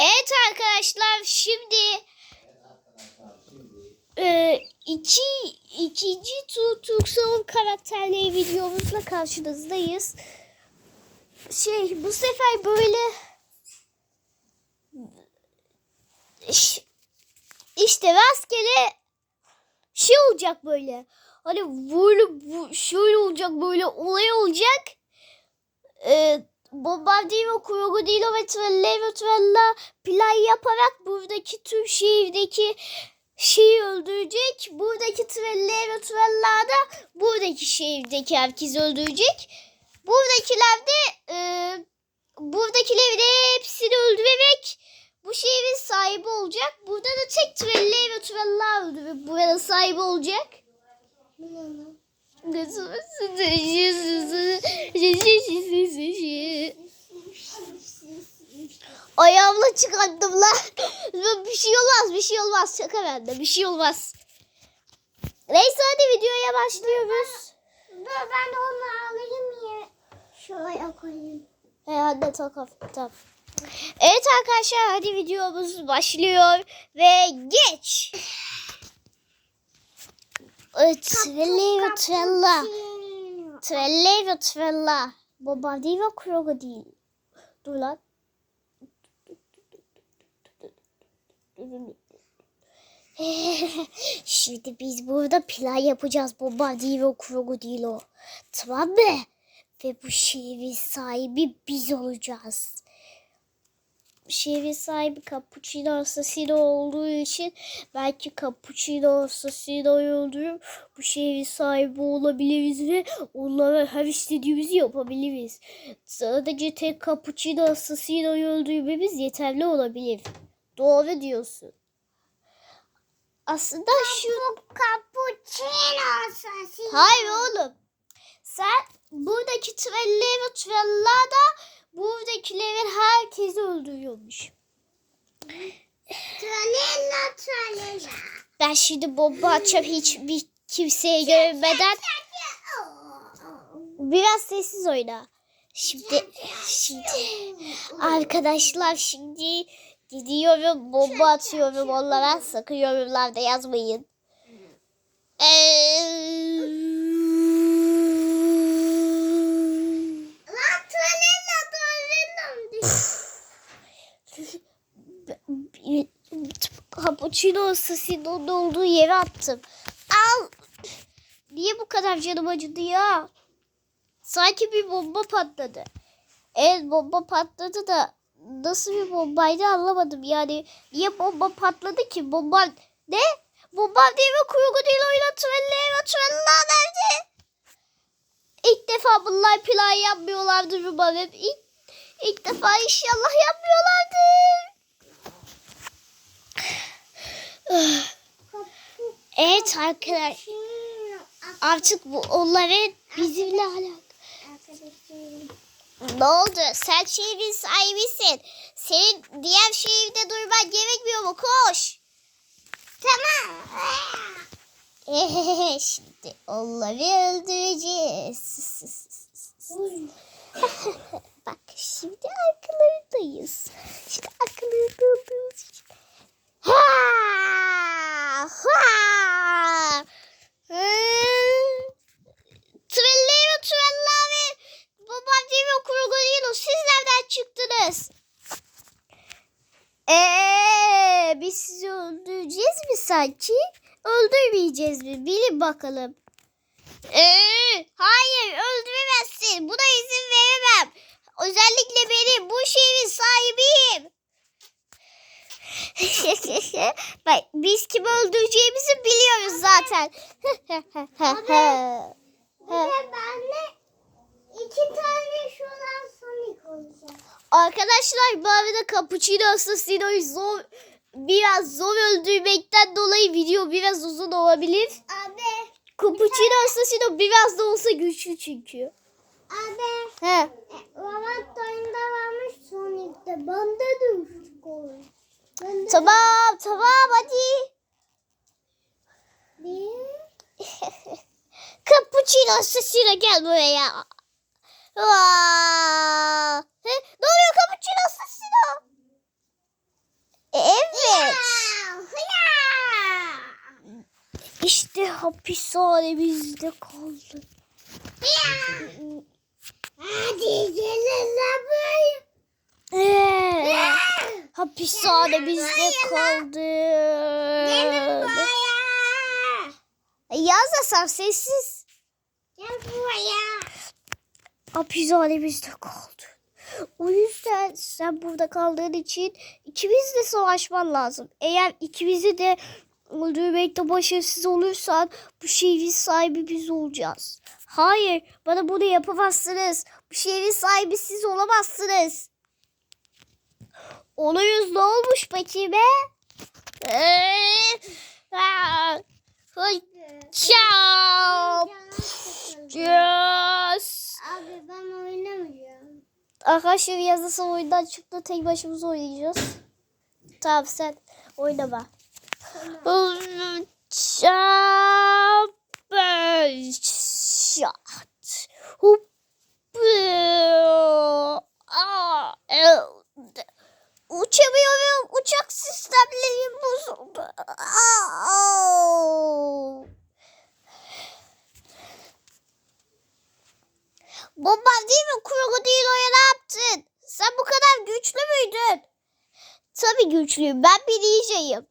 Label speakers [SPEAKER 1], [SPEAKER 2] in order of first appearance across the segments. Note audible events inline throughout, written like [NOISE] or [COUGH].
[SPEAKER 1] Evet arkadaşlar şimdi e, iki, ikinci tur Turkson karakterleri videomuzla karşınızdayız. Şey bu sefer böyle İş- işte rastgele şey olacak böyle. Hani böyle bu, şöyle olacak böyle olay olacak. Ee, Bombardino, Krokodilo ve Trella plan yaparak buradaki tüm şehirdeki şeyi öldürecek. Buradaki Trellevo Trella da buradaki şehirdeki herkesi öldürecek. Buradakiler de e, buradakileri de hepsini öldürerek bu şehrin sahibi olacak. Burada da tek Trellevo Trella öldürüp buranın sahibi olacak. Ayağımla çıkarttım lan. Bir şey olmaz, bir şey olmaz. Şaka bende, bir şey olmaz. Neyse hadi videoya başlıyoruz.
[SPEAKER 2] Dur ben de onu alayım ya. Şuraya koyayım.
[SPEAKER 1] He hadi tamam, tamam. Evet arkadaşlar hadi videomuz başlıyor ve geç. Evet, Trellevo Trella. Trellevo Trella. Bombardino Krokodil. Dur lan. [LAUGHS] Şimdi biz burada plan yapacağız Bombardino Krokodilo. Tamam mı? Ve bu şehrin sahibi biz olacağız. Şehrin sahibi Cappuccino Assassino olduğu için belki Cappuccino Assassino'yu öldürüp bu şehrin sahibi olabiliriz ve onlara her istediğimizi yapabiliriz. Sadece tek Cappuccino Assassino'yu öldürmemiz yeterli olabilir. Doğru diyorsun. Aslında şu...
[SPEAKER 2] Cappuccino sasi.
[SPEAKER 1] Hayır oğlum. Sen buradaki trelleri ve trella da buradakilerin herkesi öldürüyormuş. Ben şimdi bomba açacağım hiçbir kimseye görünmeden. Biraz sessiz oyna. Şimdi, şimdi arkadaşlar şimdi gidiyorum bomba atıyorum onlara sakın yorumlarda yazmayın. Eee... Cappuccino Assassino'nun olduğu yere attım. Al. Niye bu kadar canım acıdı ya? Sanki bir bomba patladı. Evet bomba patladı da nasıl bir bombaydı anlamadım. Yani niye bomba patladı ki? Bomba ne? Bomba değil mi? Oyla trelle ve trella nerede? İlk defa bunlar plan yapmıyorlardır umarım. İlk, ilk defa inşallah yapmıyorlardır. Evet arkadaşlar artık bu onların bizimle alakalı. Ne oldu? Sen şehrin sahibisin. Senin diğer şehirde durman gerekmiyor mu? Koş.
[SPEAKER 2] Tamam. [LAUGHS]
[SPEAKER 1] Şimdi onları öldüreceğiz. [LAUGHS] Bak şimdi arkalarındayız. Şimdi arkalarında. Ha! Ha! Trellero Trella ve Bombardino Krokodilo siz nereden çıktınız? Eee biz sizi öldüreceğiz mi sanki? Öldürmeyeceğiz mi? Bilin bakalım. Eee hayır öldüremezsin. Buna izin veremem. Özellikle benim bu şehrin sahibiyim. [LAUGHS] Bak biz kimi öldüreceğimizi biliyoruz zaten.
[SPEAKER 2] Bir de [LAUGHS] bende iki tane şuradan Sonic olacak.
[SPEAKER 1] Arkadaşlar bu arada Cappuccino Assassino'yu zor biraz zor öldürmekten dolayı video biraz uzun olabilir.
[SPEAKER 2] Abi.
[SPEAKER 1] Cappuccino Assassino biraz da olsa güçlü çünkü.
[SPEAKER 2] Abi.
[SPEAKER 1] He.
[SPEAKER 2] Robot
[SPEAKER 1] Tamam tamam hadi. [LAUGHS] Cappuccino sesine gel buraya. Vaa. He, ne oluyor Cappuccino sesine? Evet. İşte hapishane bizde kaldı.
[SPEAKER 2] Hadi gelin lan buraya.
[SPEAKER 1] Ee, hapishanemizde kaldı.
[SPEAKER 2] Gelin buraya.
[SPEAKER 1] Yaz sen sessiz.
[SPEAKER 2] Gel buraya.
[SPEAKER 1] Hapishanemizde kaldı. O yüzden sen burada kaldığın için ikimiz de savaşman lazım. Eğer ikimizi de öldürmekte başarısız olursan bu şehrin sahibi biz olacağız. Hayır bana bunu yapamazsınız. Bu şehrin sahibi siz olamazsınız. Oluruz ne olmuş peki be? Ciao. Yes.
[SPEAKER 2] Abi ben oynamayacağım.
[SPEAKER 1] Arkadaşlar yazısı oyundan çıktı. Tek başımıza oynayacağız. Tamam sen oynama. Şat. Hop. Mi? Krokodilo'ya ne yaptın? Sen bu kadar güçlü müydün? Tabii güçlüyüm. Ben bir ninjayım.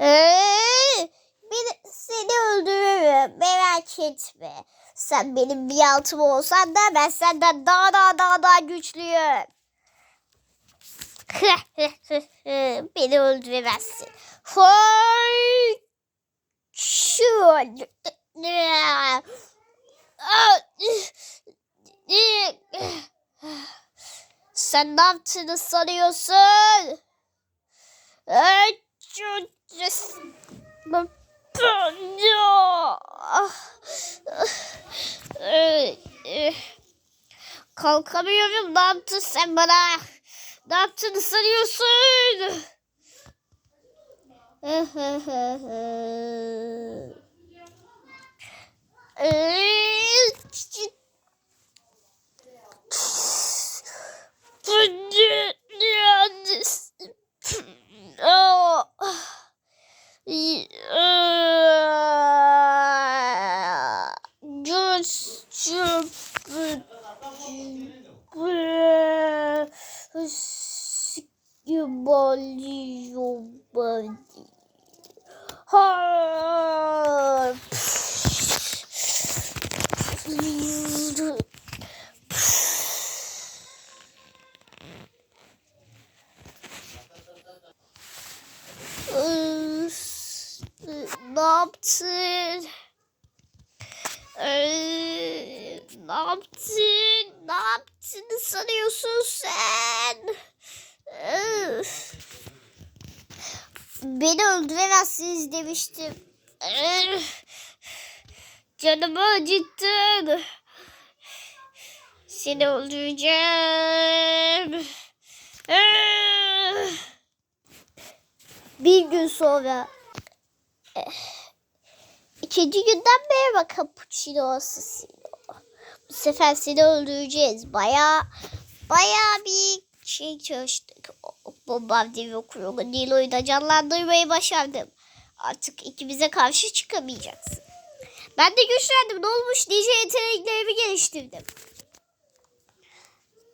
[SPEAKER 1] Ee, ben seni öldürürüm. Merak etme. Sen benim bir altım olsan da ben senden daha daha daha daha güçlüyüm. [LAUGHS] Beni öldüremezsin. Hoy! Sen ne yaptığını sanıyorsun? Kalkamıyorum. Ne yaptın sen bana? Ne yaptığını sanıyorsun? [LAUGHS] 嗯这这这这这这是哦一 yaptın? Ee, ne yaptın? Ne yaptığını sanıyorsun sen? Öf. Beni öldüremezsiniz demiştim. Öf. Canımı acıttın. Seni öldüreceğim. Bir gün sonra İkinci günden merhaba Cappuccino Assassino. Bu sefer seni öldüreceğiz. Baya baya bir şey çalıştık. Bombardino kurulu Nilo'yu da canlandırmayı başardım. Artık ikimize karşı çıkamayacaksın. Ben de güçlendim. Ne olmuş? Nice yeteneklerimi geliştirdim.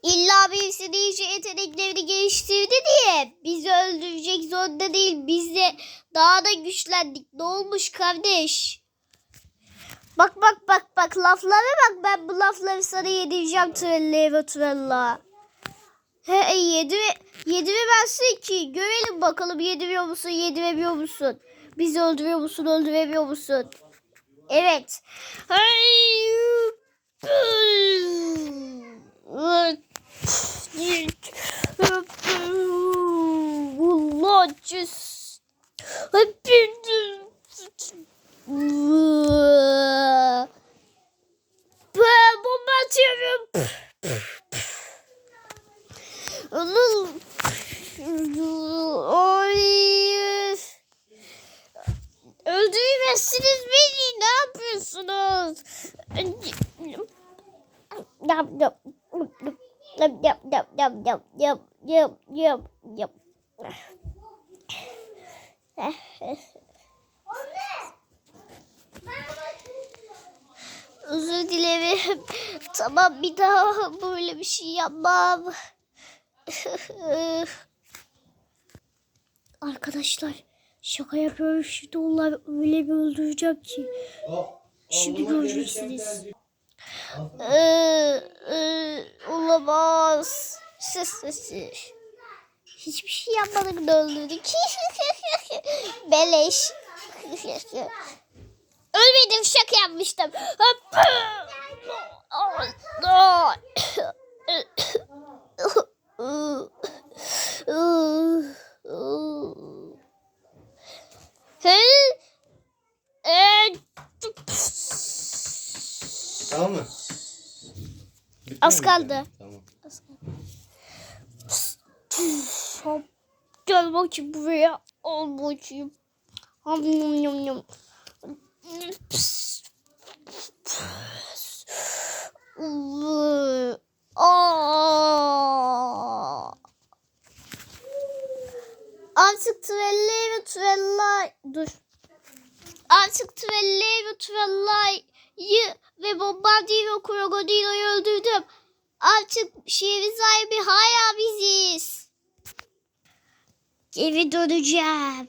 [SPEAKER 1] İlla birisi nice yeteneklerini geliştirdi diye bizi öldürecek zorunda değil. Biz de daha da güçlendik. Ne olmuş kardeş? Bak bak bak bak laflara bak. Ben bu lafları sana yedireceğim trelle ve trella. He yedire, yediremezsin ki. Görelim bakalım yediriyor musun yediremiyor musun? Bizi öldürüyor musun öldüremiyor musun? Evet. Allah cüz. Ben bomba atıyorum. Ay. Öldüremezsiniz beni. Ne yapıyorsunuz? Yap yap. Yap yap yap yap yap yap yap yap yap. Özür dilerim. Tamam bir daha böyle bir şey yapmam. Arkadaşlar şaka yapıyorum. Şimdi onlar öyle bir öldürecek ki. Şimdi göreceksiniz. Ee, e, olamaz. Hiçbir şey yapmadık da öldürdük. [LAUGHS] Beleş. [LAUGHS] Ölmedim şaka yapmıştım. [LAUGHS]
[SPEAKER 3] Tamam mı? Bitti
[SPEAKER 1] Az
[SPEAKER 3] mi?
[SPEAKER 1] kaldı.
[SPEAKER 3] Tamam.
[SPEAKER 1] Hop. Gel bakayım buraya. Al bakayım. Ham yum yum yum. Artık Trelli ve Trellay dur. Artık Trelli ve Trellay'ı ve Bombardino ve Krokodilo'yu öldürdüm. Artık şehrin sahibi hala biziz. Geri döneceğim.